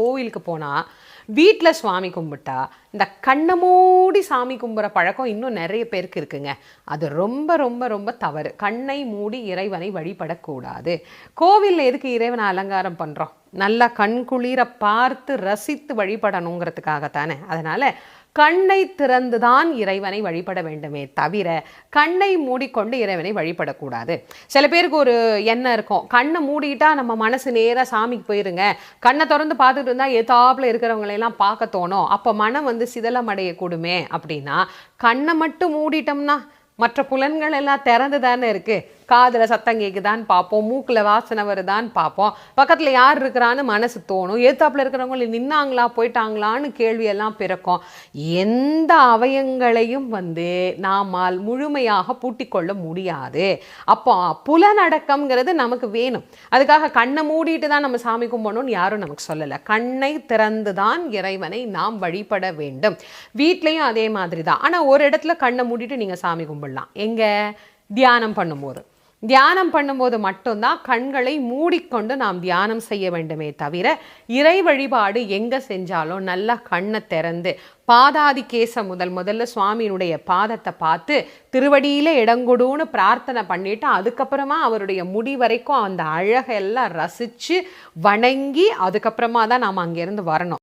கோவிலுக்கு போனால் வீட்டில் சுவாமி கும்பிட்டா இந்த கண்ணை மூடி சாமி கும்பிட்ற பழக்கம் இன்னும் நிறைய பேருக்கு இருக்குங்க. அது ரொம்ப ரொம்ப ரொம்ப தவறு. கண்ணை மூடி இறைவனை வழிபடக்கூடாது. கோவிலில் எதுக்கு இறைவனை அலங்காரம் பண்ணுறோம் நல்லா கண் குளிர பார்த்து ரசித்து வழிபடணுங்கிறதுக்காகத்தானே. அதனால் கண்ணை திறந்துதான் இறைவனை வழிபட வேண்டுமே தவிர கண்ணை மூடிக்கொண்டு இறைவனை வழிபடக்கூடாது. சில பேருக்கு ஒரு எண்ணம் இருக்கும். கண்ணை மூடிட்டா நம்ம மனசு நேராக சாமிக்கு போயிருங்க. கண்ணை திறந்து பார்த்துட்டு இருந்தால் எதாப்புல இருக்கிறவங்களையெல்லாம் பார்க்க தோணும். அப்போ மனம் வந்து சிதலம் அடையக்கூடுமே அப்படின்னா கண்ணை மட்டும் மூடிட்டோம்னா மற்ற புலன்கள் எல்லாம் திறந்து தானே இருக்குது காதில் சத்தம் கேட்குதான்னு பார்ப்போம் மூக்கில் வாசனை வருதான்னு பார்ப்போம். பக்கத்தில் யார் இருக்கிறான்னு மனசு தோணும். ஏத்தாப்புல இருக்கிறவங்க நின்னாங்களா போயிட்டாங்களான்னு கேள்வியெல்லாம் பிறக்கும். எந்த அவயங்களையும் வந்து நாமால் முழுமையாக பூட்டிக்கொள்ள முடியாது. அப்போ புலநடக்கம்ங்கிறது நமக்கு வேணும். அதுக்காக கண்ணை மூடிட்டு தான் நம்ம சாமி கும்பிடணும்னு யாரும் நமக்கு சொல்லலை. கண்ணை திறந்து தான் இறைவனை நாம் வழிபட வேண்டும். வீட்லேயும் அதே மாதிரி தான் ஆனால் ஒரு இடத்துல கண்ணை மூடிட்டு நீங்கள் சாமி கும்பிடலாம். எங்கே? தியானம் பண்ணும்போது. தியானம் பண்ணும்போது மட்டும்தான் கண்களை மூடிக்கொண்டு நாம் தியானம் செய்ய வேண்டுமே தவிர இறை வழிபாடு எங்கே செஞ்சாலும் நல்லா கண்ணை திறந்து பாதாதி கேசம் முதல் முதல்ல சுவாமியினுடைய பாதத்தை பார்த்து திருவடியில இடங்கொடுன்னு பிரார்த்தனை பண்ணிட்டு அதுக்கப்புறமா அவருடைய முடி வரைக்கும் அந்த அழகெல்லாம் ரசித்து வணங்கி அதுக்கப்புறமா தான் நாம் அங்கேருந்து வரணும்.